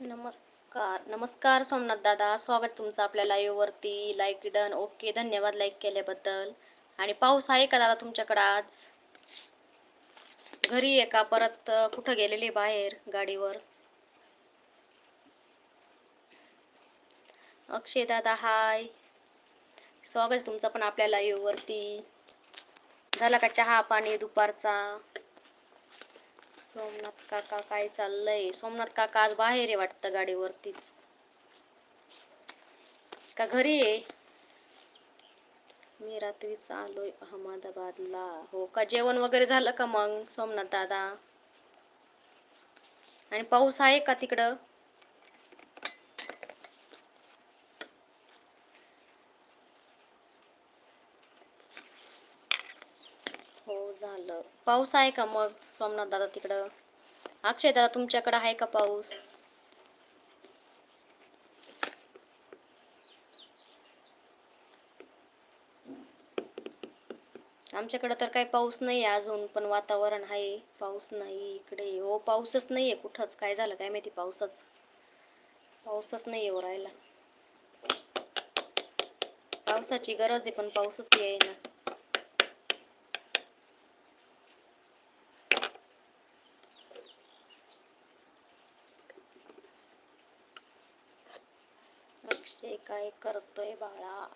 नमस्कार नमस्कार सोमनाथ दादा. स्वागत तुमचं आपल्या लाईव्हवरती लाईक डन ओके धन्यवाद लाईक केल्याबद्दल. आणि पाऊस आहे का दादा तुमच्याकडं आज? घरी आहे का? परत कुठं गेलेले बाहेर गाडीवर? अक्षय दादा हाय स्वागत तुमचं पण आपल्या लाईव्हवरती झाला का चहा पाणी दुपारचा? सोमनाथ काका काय चाललंय? सोमनाथ काका आज बाहेर आहे वाटतं गाडीवरतीच. का घरी आहे? मी रात्रीच आलोय अहमदाबादला. हो का? जेवण वगैरे झालं का मग सोमनाथ दादा? आणि पाऊस आहे का तिकडं हो म्हटलं पाऊस आहे का मग? सोमनाथ दादा तिकडं. अक्षय दादा तुमच्याकडं आहे का पाऊस? आमच्याकडं तर काही पाऊस नाही आहे अजून पण वातावरण आहे. पाऊस नाही इकडे. हो पाऊसच नाही आहे कुठंच. काय झालं काय माहिती पाऊसच पाऊसच नाही येऊ हो राहिला. पावसाची गरज आहे पण पाऊसच येईना असे काय करतोय बाळा?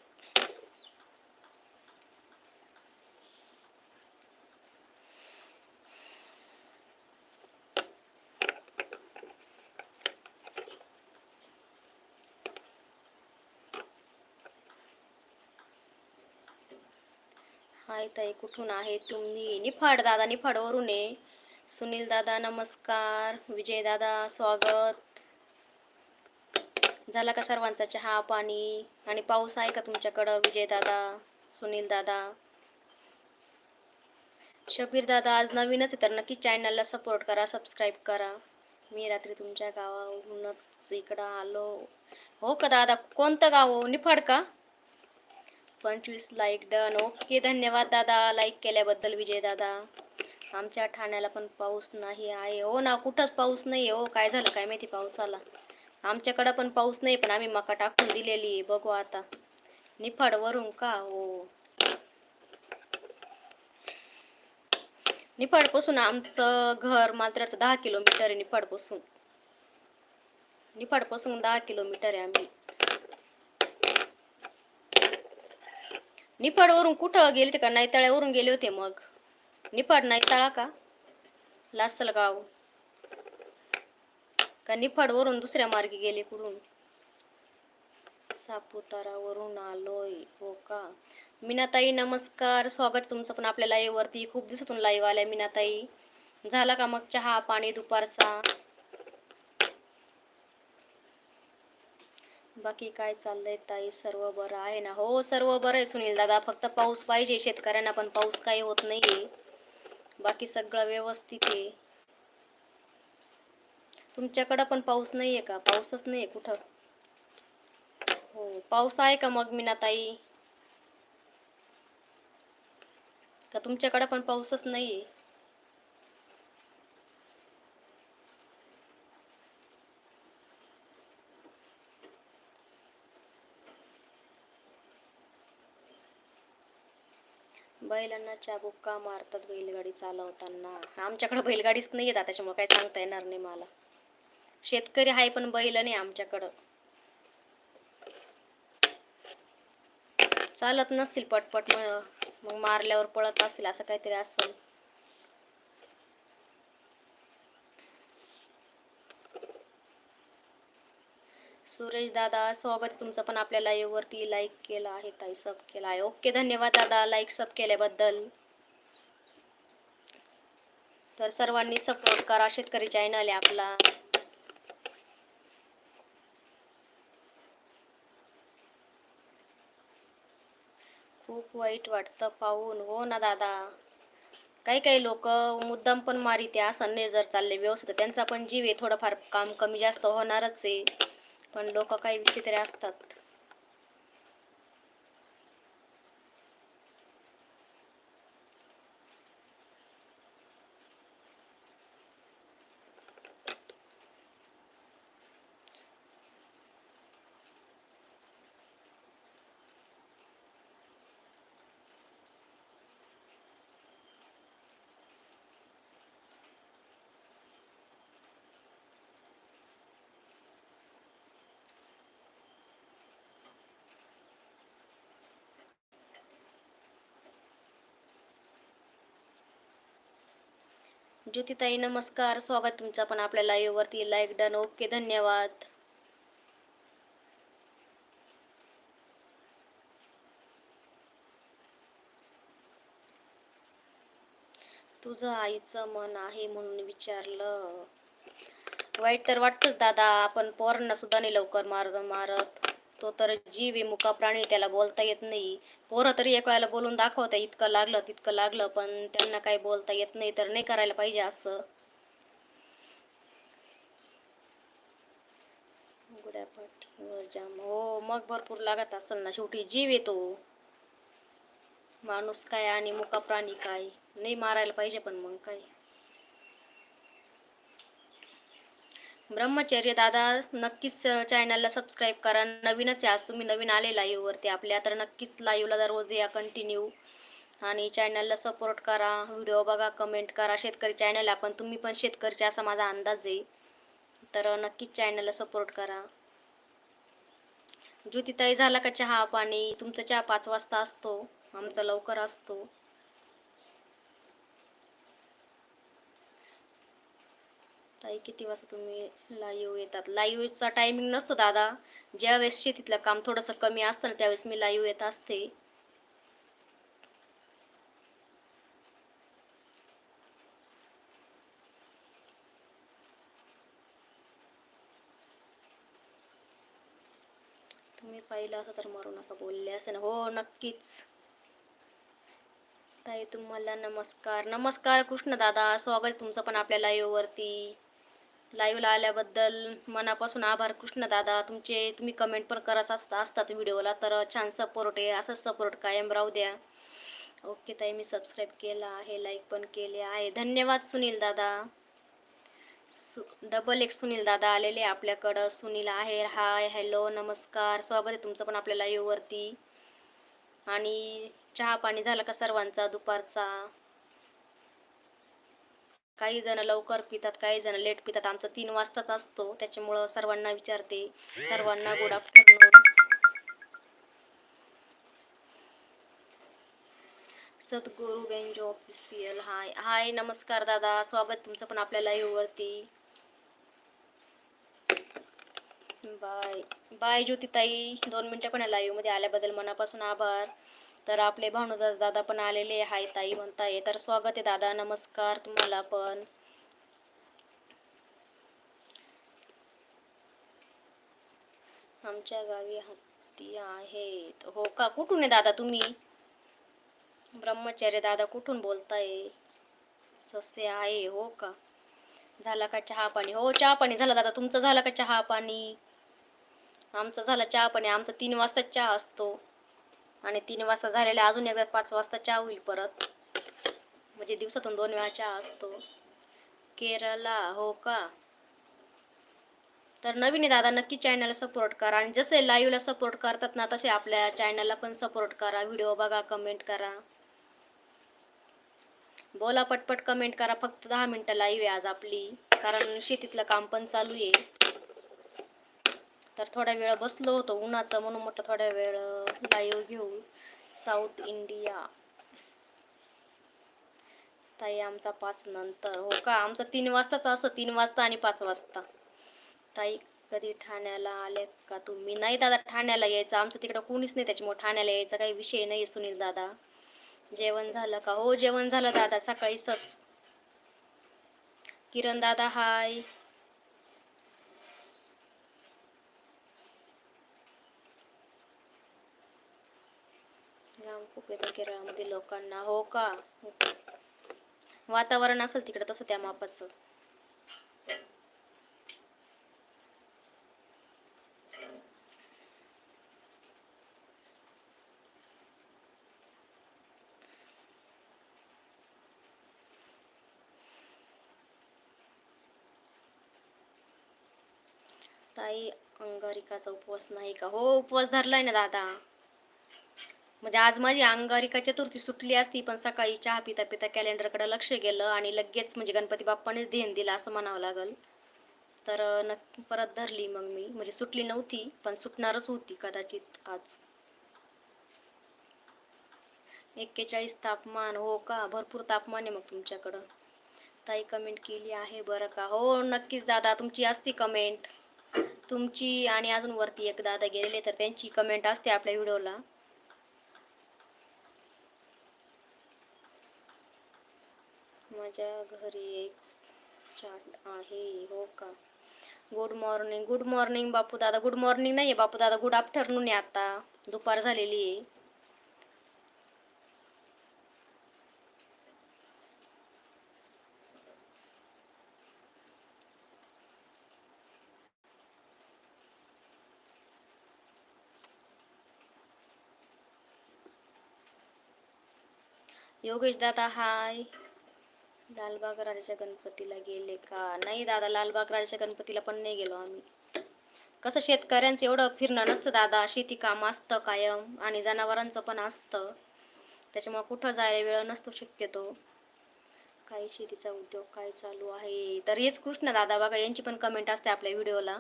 हाय ताई कुठून आहे तुम्ही? निफाड दादा निफाडवरून आहे सुनील दादा नमस्कार. विजय दादा स्वागत. झाला का सर्वांचा चहा पाणी? आणि पाऊस आहे का तुमच्याकडं विजय दादा सुनील दादा शबीर दादा आज नवीनच आहे तर नक्की चॅनलला सपोर्ट करा सबस्क्राईब करा. मी रात्री तुमच्या गावाहूनच इकडं आलो. हो का दादा? कोणतं गाव हो? निफाड का? पंचवीस लाईक डन ओके धन्यवाद दादा. लाईक केल्याबद्दल विजय दादा आमच्या ठाण्याला पण पाऊस नाही आहे. हो ना कुठंच पाऊस नाही हो काय झालं? काय माहिती पावसाला? आमच्याकडं पण पाऊस नाही पण आम्ही मका टाकून दिलेली आहे. बघू आता. निफाडवरून का? हो. निफाडपासून आमचं घर मात्र आता दहा किलोमीटर आहे निफाडपासून. निफाडपासून दहा किलोमीटर आहे आम्ही. निफाडवरून कुठं गेले ते का? नायताळ्यावरून गेले होते मग. निफाड नायताळा का? लासलगाव. त्यांनी फडवरून दुसऱ्या मार्गी गेले कुठून? सापुतारावरून आलोय हो का? मीनाताई नमस्कार. स्वागत तुमचं पण आपल्या लाईव्हवरती वरती. खूप दिवसातून लाईव्ह आल्या मीनाताई. झाला का मग चहा पाणी दुपारचा? बाकी काय चाललंय ताई? सर्व बरं आहे ना? हो सर्व बरं आहे सुनील दादा. फक्त पाऊस पाहिजे. शेतकऱ्यांना पण पाऊस काही होत नाहीये. बाकी सगळं व्यवस्थित आहे. तुमच्याकडं पण पाऊस नाहीये का? पाऊसच नाहीये कुठं? हो पाऊस आहे का मग मीनाताई? का तुमच्याकडं पण पाऊसच नाहीये? बैलांना चाबुक्का मारतात बैलगाडी चालवताना? आमच्याकडे बैलगाडीच नाही येतात त्याच्यामुळे काही सांगता येणार नाही मला. शेतकरी आहे पण बैल नाही आमच्याकडं. चालत नसतील पटपट मग मारल्यावर पळत असतील असं काहीतरी असेल. सुरेश दादा स्वागत तुमचं पण आपल्या लाईव्हवरती लाईक केलं आहे ताई सब केला आहे. ओके धन्यवाद दादा. लाईक सब केल्याबद्दल. तर सर्वांनी सपोर्ट करा. शेतकरी चॅनल आहे आपला. खूप वाईट वाटतं पाहून. हो ना दादा. काही काही लोक मुद्दाम पण मारिते असं नाही जर चालले व्यवस्थित त्यांचा पण जीव आहे. थोडंफार काम कमी जास्त होणारच आहे. पण लोक काही विचित्र असतात. ज्योतिताई नमस्कार. स्वागत तुमचं पण आपल्या लाईव्हवरती लाईक डन ओके धन्यवाद. तुझं आईचं मन आहे म्हणून विचारलं. वाईट तर वाटतंच दादा. आपण पोरांना सुद्धा नाही लवकर मारत मारत. तो तर जीव आहे मुका प्राणी त्याला बोलता येत नाही. पोरं तरी एक वेळेला बोलून दाखवता इतकं लागलं तितकं लागलं पण त्यांना काही बोलता येत नाही तर नाही करायला पाहिजे असं. हो मग भरपूर लागत असेल ना शेवटी जीव येतो माणूस काय आणि मुका प्राणी काय? नाही मारायला पाहिजे पण मग काय? ब्रह्मचर्य दादा नक्कीच चॅनलला सबस्क्राईब करा. नवीनच आहे आज तुम्ही नवीन आले लाईव्हवरती आपल्या. तर नक्कीच लाईव्हला दररोज या कंटिन्यू आणि चॅनलला सपोर्ट करा व्हिडिओ बघा कमेंट करा. शेतकरी चॅनल आपण तुम्ही पण शेतकरीचे असा माझा अंदाज आहे. तर नक्कीच चॅनलला सपोर्ट करा. ज्योतिताई झाला का चहा पाणी? तुमचा चहा पाच वाजता असतो. आमचा लवकर असतो. ताई किती वाजता तुम्ही लाईव्ह येतात? लाईव्हचा टायमिंग नसतो दादा. ज्यावेळेस शेतीतलं काम थोडंसं कमी असतं ना त्यावेळेस मी लाईव्ह येत असते. तुम्ही पाहिलं असं तर मारू नका बोलले असे ना. हो नक्कीच. ताई तुम्हाला नमस्कार. नमस्कार कृष्ण दादा. स्वागत तुमचं पण आपल्या live वरती. लाईव्हला आल्याबद्दल मनापासून आभार. कृष्ण दादा तुमचे तुम्ही कमेंट पण करत असता असतात व्हिडिओला तर छान सपोर्ट आहे असंच सपोर्ट कायम राहू द्या. ओके ताई मी सबस्क्राईब केला आहे लाईक पण केले आहे. धन्यवाद सुनील दादा. सु डबल एक सुनील दादा आलेले आपल्याकडं. सुनील आहे हाय हॅलो नमस्कार. स्वागत आहे तुमचं पण आपल्या लाईववरती आणि चहा पाणी झालं का सर्वांचा दुपारचा? काही जण लवकर पितात काही जण लेट पितात. आमचा तीन वाजताच असतो. त्याच्यामुळं सर्वांना विचारते. सर्वांना good afternoon Sadguru Benjo official hi. Hi नमस्कार दादा. स्वागत तुमचं पण आपल्या लाईव्हवरती वरती. बाय. बाय ज्योतिताई. दोन मिनटं पण लाईव्हमध्ये आल्याबद्दल मनापासून आभार. तर आपले भानुदास दादा पण आलेले आहे ताई म्हणताय तर स्वागत आहे दादा नमस्कार तुम्हाला पण. आमच्या गावी हत्ती आहेत. हो का? कुठून आहे दादा तुम्ही? ब्रह्मचर्य दादा कुठून बोलताय? ससे आहे हो का? झाला का चहा पाणी? हो चहा पाणी झाला दादा. तुमचं झालं का चहा पाणी? आमचं झालं चहा पाणी. आमचा तीन वाजता चहा असतो. आणि तीन वाजता झालेला अजून एकदा पाच वाजता चहा होईल परत. म्हणजे दिवसातून दोन वेळा चहा असतो. केरला हो का? तर नवीन आहे दादा नक्की चॅनलला सपोर्ट करा. आणि जसे लाईव्हला सपोर्ट करतात ना तसे आपल्या चॅनलला पण सपोर्ट करा. व्हिडिओ बघा कमेंट करा. बोला पटपट कमेंट करा. फक्त दहा मिनटं लाईव्ह आहे आज आपली. कारण शेतीतलं काम पण चालू आहे. तर थोडा वेळ बसलो होतो उन्हाचं म्हणून म्हटलं थोड्या वेळ लाईव्ह घेऊ साऊथ इंडिया. ताई आमचा पाच नंतर हो का? आमचा तीन वाजताच असतो तीन वाजता आणि पाच वाजता. ताई कधी ठाण्याला आले का तुम्ही? नाही दादा ठाण्याला यायचं. आमचं तिकडं कोणीच नाही त्याच्यामुळे ठाण्याला यायचा. काही विषय नाही सुनील दादा. जेवण झालं का? हो जेवण झालं दादा. सकाळी सच. किरण दादा हाय घाम खूप येतो केरळामध्ये लोकांना. हो का? वातावरण असेल तिकडं तसं त्या मापाचं. ताई अंगारिकाचा उपवास नाही का? हो उपवास धरलाय ना दादा. म्हणजे आज माझी अंगारिका चतुर्थी सुटली असती पण सकाळी चहा पिता पिता कॅलेंडरकडे लक्ष गेलं आणि लगेच म्हणजे गणपती बाप्पानेच ध्यान दिलं असं म्हणावं लागल. तर नक्की परत धरली मग मी. म्हणजे सुटली नव्हती पण सुटणारच होती कदाचित आज. एक्केचाळीस तापमान हो का? भरपूर तापमान आहे मग तुमच्याकडं. ताई कमेंट केली आहे बरं का? हो नक्कीच दादा तुमची असती कमेंट तुमची आणि अजून वरती एक दादा गेलेले तर त्यांची कमेंट असते आपल्या व्हिडिओला माझ्या घरी एक चाट आहे हो का? Good morning good morning Bapu दादा गुड मॉर्निंग नाही आहे बापू दादा गुड आफ्टरनून आहे आता. दुपार झालेली आहे. योगेश दादा हाय लालबाग राजाच्या गणपतीला गेले का? नाही दादा लालबाग राजाच्या गणपतीला पण नाही गेलो आम्ही. कसं शेतकऱ्यांचं एवढं फिरणं नसतं दादा. शेती काम असतं कायम आणि जनावरांचं पण असतं. त्याच्यामुळं कुठं जायला वेळ नसतो शक्यतो. काही शेतीचा उद्योग काय चालू आहे? तर हेच कृष्ण दादा बघा यांची पण कमेंट असते आपल्या व्हिडिओला.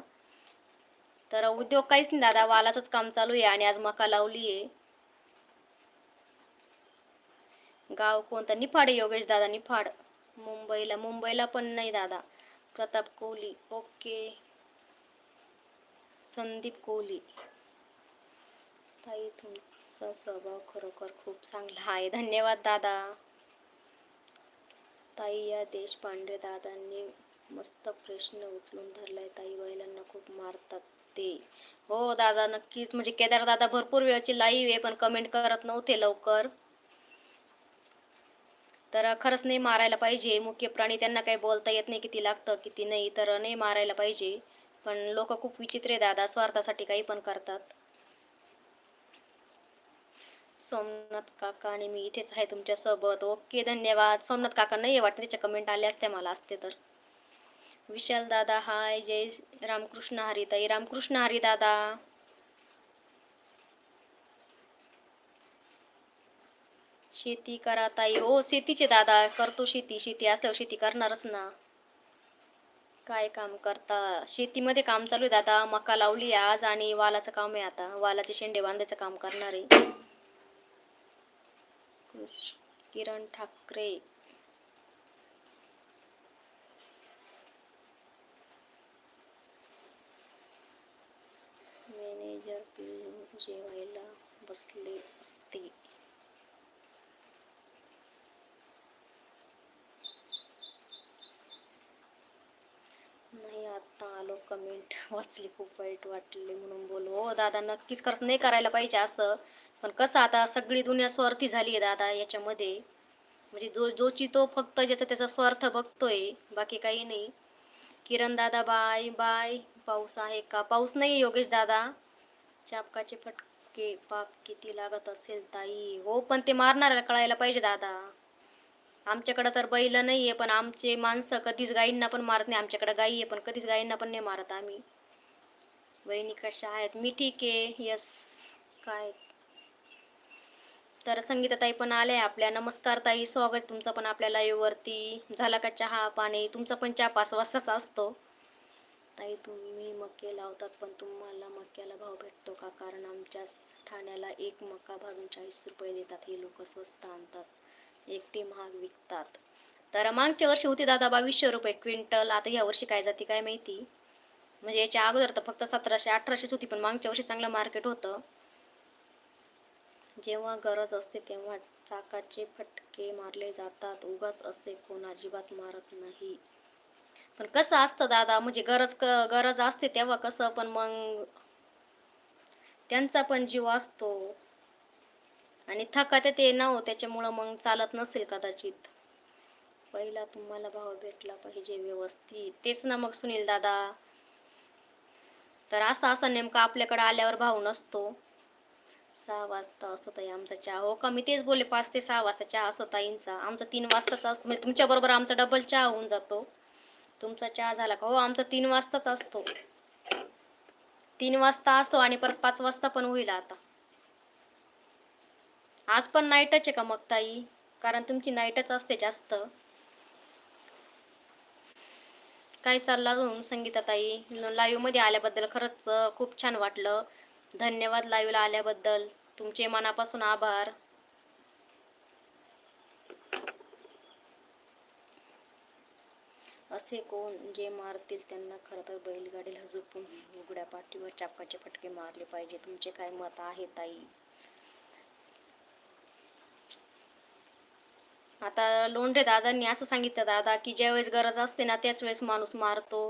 तर उद्योग काहीच नाही दादा वालाचंच काम चालू आहे आणि आज मका लावली आहे. गाव कोणतं? निफाड आहे योगेश दादा निफाड. मुंबईला. मुंबईला पण नाही दादा. प्रताप कोहली. ओके. संदीप कोहली. ताई तुमचा स्वभाव खरोखर खूप चांगला आहे. धन्यवाद दादा. ताई या देशपांडे दादांनी मस्त प्रश्न उचलून धरलाय. ताई बैलांना खूप मारतात ते. हो दादा नक्कीच. म्हणजे केदार दादा भरपूर वेळची लाईव्ह आहे पण कमेंट करत नव्हते लवकर. तर खरंच नाही मारायला पाहिजे. मुख्य प्राणी त्यांना काही बोलता येत नाही किती लागतं किती नाही तर नाही मारायला पाहिजे. पण लोक खूप विचित्र आहे दादा स्वार्थासाठी काही पण करतात. सोमनाथ काका आणि मी इथेच आहे तुमच्यासोबत. ओके धन्यवाद. सोमनाथ काका नाही वाटत त्याच्या कमेंट आल्या असत्या मला असते तर. विशाल दादा हाय जय रामकृष्ण हरी ताई. रामकृष्ण हरी दादा. शेती करा ताई. हो शेतीचे दादा करतो शेती. शेती असल्यावर शेती करणारच ना. काय काम करता? शेतीमध्ये काम चालू आहे दादा. मका लावली आहे आज आणि वालाचं काम आहे आता. वालाचे शेंडे बांधायचं काम करणार आहे. किरण ठाकरे. मॅनेजर पिल्लू जेवायला बसले असते. नाही आता आलो कमेंट वाचली खूप वाईट वाटले म्हणून बोलू. हो दादा नक्कीच खरंच नाही करायला पाहिजे असं. पण कसं आता सगळी दुनिया स्वार्थी झाली आहे दादा याच्यामध्ये. म्हणजे जो जोची तो फक्त ज्याचा त्याचा स्वार्थ बघतोय बाकी काही नाही. किरण दादा बाय बाय. पाऊस आहे का? पाऊस नाही योगेश दादा. चापकाचे फटके पाप किती लागत असेल ताई. हो पण ते मारणाऱ्याला कळायला पाहिजे दादा. आमच्याकडं तर बैल नाही आहे पण आमचे माणसं कधीच गाईंना पण मारत नाही. आमच्याकडं गाई आहे पण कधीच गाईंना पण नाही मारत आम्ही. बहिणी कशा आहेत? मी ठीक आहे. यस. काय? तर संगीताताई पण आल्या आपल्या. नमस्कार ताई. स्वागत तुमचं पण आपल्या लाईव्हवरती झाला का चहा पाणी? तुमचा पण चहा पाच वाजताचा असतो. ताई तुम्ही मके लावतात पण तुम्हाला मक्याला भाव भेटतो का? कारण आमच्या ठाण्याला एक मका भाजून चाळीस रुपये देतात. हे लोक स्वस्त आणतात. एकटे महाग विकतात. तर मागच्या वर्षी होती दादा बावीसशे रुपये क्विंटल. आता ह्या वर्षी काय जाती काय माहिती? म्हणजे याच्या अगोदर तर फक्त सतराशे अठराशेच होती पण मागच्या वर्षी चांगलं मार्केट होतं. जेव्हा गरज असते तेव्हा चाकाचे फटके मारले जातात. उगाच असे कोण अजिबात मारत नाही. पण कसं असतं दादा म्हणजे गरज क गरज असते तेव्हा कसं पण मग त्यांचा पण जीव असतो. आणि थकात ते ना हो त्याच्यामुळं मग चालत नसेल कदाचित. पहिला तुम्हाला भाव भेटला पाहिजे व्यवस्थित. तेच ना मग सुनील दादा. तर असं असं नेमकं आपल्याकडे आल्यावर भाव नसतो. सहा वाजता असतो ताई आमचा चहा. हो का? मी तेच बोलले पाच ते सहा वाजता चहा असतो ताईंचा. आमचा तीन वाजताचा असतो. म्हणजे तुमच्याबरोबर आमचा डबल चहा होऊन जातो. तुमचा चहा झाला का? हो आमचा तीन वाजताच असतो. तीन वाजता असतो आणि परत पाच वाजता पण होईल आता. आज पण नाईटच आहे का मग ताई? कारण तुमची नाईटच असते जास्त. काय चाललं अजून संगीता ताई? लाईव्हमध्ये आल्याबद्दल खरंच खूप छान वाटलं. धन्यवाद लाईव्हला आल्याबद्दल. तुमचे मनापासून आभार. असे कोण जे मारतील त्यांना खरं तर बैलगाडीला झोपून उघड्या पाठीवर चापकाचे फटके मारले पाहिजे. तुमचे काय मत आहे ताई? आता लोंढे दादांनी असं सांगितलं दादा की ज्यावेळेस गरज असते ना त्याच वेळेस माणूस मारतो.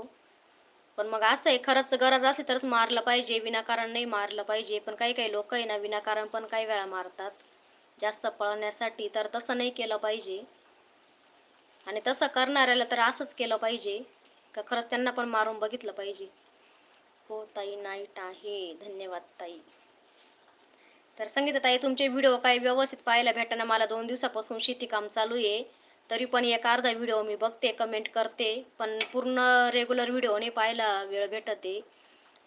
पण मग असं आहे खरंच गरज असली तरच मारलं पाहिजे विनाकारण नाही मारलं पाहिजे. पण काही काही लोक आहे ना विनाकारण पण काही वेळा मारतात. जास्त पळण्यासाठी तर तसं नाही केलं पाहिजे. आणि तसं करणाऱ्याला तर असंच केलं पाहिजे का खरंच त्यांना पण मारून बघितलं पाहिजे. हो ताई नाईट आहे. धन्यवाद ताई. तर संगीतताई तुमचे व्हिडिओ काही व्यवस्थित पाहायला भेटताना मला दोन दिवसापासून शेती काम चालू आहे. तरी पण एक अर्धा व्हिडिओ मी बघते कमेंट करते. पण पूर्ण रेग्युलर व्हिडिओ नाही पाहायला वेळ भेटत आहे.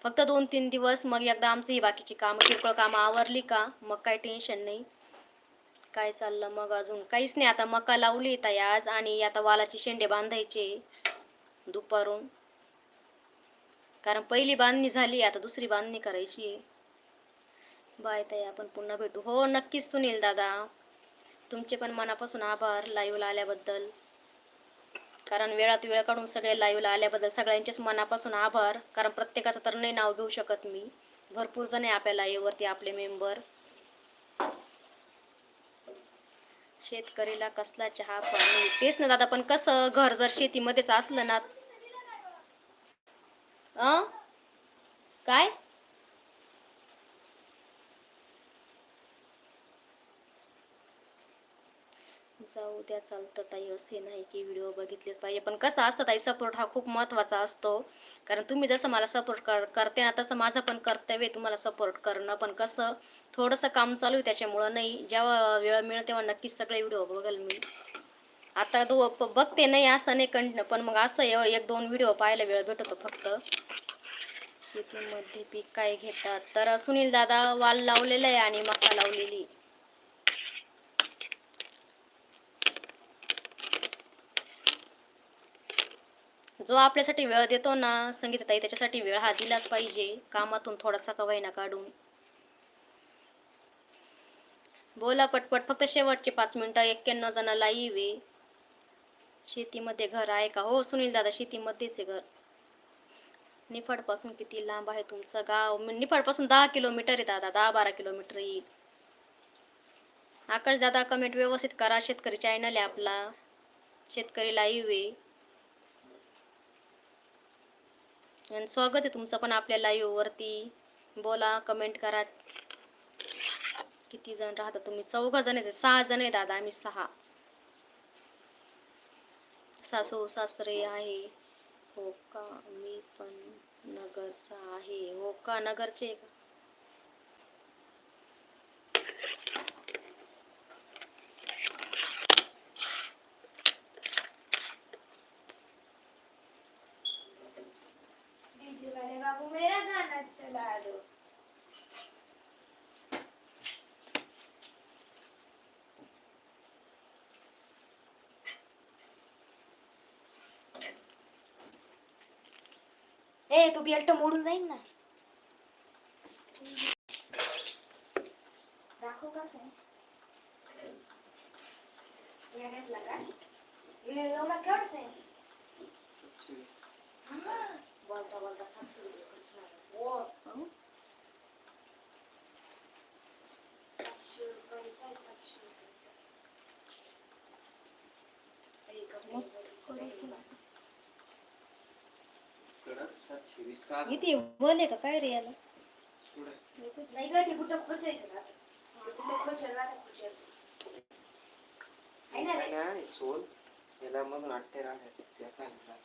फक्त दोन तीन दिवस मग एकदा आमची ही बाकीची कामं किरकोळ कामं आवरली का? मग काही टेन्शन नाही. काय चाललं मग अजून? काहीच नाही आता मका लावली ताई आज आणि आता वालाचे शेंडे बांधायचे दुपारून. कारण पहिली बांधणी झाली आता दुसरी बांधणी करायची आहे. बाय ताई आपण पुन्हा भेटू. हो नक्कीच सुनील दादा. तुमचे पण मनापासून आभार लाईव्हला आल्याबद्दल. कारण वेळात वेळ काढून सगळे लाईव्हला आल्याबद्दल सगळ्यांचेच मनापासून आभार. कारण प्रत्येकाचं तर नाही नाव घेऊ शकत मी. भरपूर जण आहे आपल्या लाईव्हवरती आपले मेंबर शेतकरीला कसला चहा पाणी? तेच ना दादा पण कसं? घर जर शेतीमध्येच असलं ना. काय? जाऊ द्या चालतं ताई असे नाही की व्हिडिओ बघितलेच पाहिजे. पण कसं असतं ताई सपोर्ट हा खूप महत्त्वाचा असतो. कारण तुम्ही जसं मला सपोर्ट कर करते ना तसं माझं पण कर्तव्य आहे तुम्हाला सपोर्ट करणं. पण कसं थोडंसं काम चालू आहे त्याच्यामुळं नाही. जेव्हा वेळ मिळेल तेव्हा नक्कीच सगळे व्हिडिओ बघेल मी आता दो बघते नाही असं नाही कंट पण मग असं एक दोन व्हिडिओ पाहायला वेळ भेटतो फक्त. शेतीमध्ये पीक काय घेतात? तर सुनील दादा वाल लावलेला आहे आणि मका लावलेली. जो आपल्यासाठी वेळ देतो ना संगीताताई त्याच्यासाठी वेळ हा दिलाच पाहिजे. कामातून थोडासा कवाईना काढून. बोला पटपट फक्त शेवटचे पाच मिनिटं एक्क्याण्णव जणाला येवे शेतीमध्ये घर आहे का? हो सुनील दादा शेतीमध्येच आहे घर. निफाडपासून किती लांब आहे तुमचं गाव? निफाडपासून दहा किलोमीटर आहे दादा दहा बारा किलोमीटर येईल. आकाश दादा कमेंट व्यवस्थित करा शेतकरी चॅनल आहे आपला. शेतकरी लाईव्ह आहे. आणि स्वागत आहे तुमचं पण आपल्या लाईववरती बोला कमेंट करा. किती जण राहता तुम्ही? चौघ जण आहेत. सहा जण आहे दादा आम्ही सहा. सासू सासरे आहे. हो का? मी पण नगरचा आहे. हो का? नगरचे का? ए तू बेल्ट मोडून जाईल ना. दाखव कसं आहे या घेतला का हे एवढा केवढाच आहे बोलता बोलता सातशे रुपये खर्च झाला. ओ, हं? सातशे रुपयाचा आहे, सातशे रुपयाचा. ए, कपडे मस्त सातशे वीस का का? काय रे याला? नाही का ते कुठं खोचायचं ना कुठं खोचल ना रे? नाही सोल याला मधून आठे काय म्हणतात?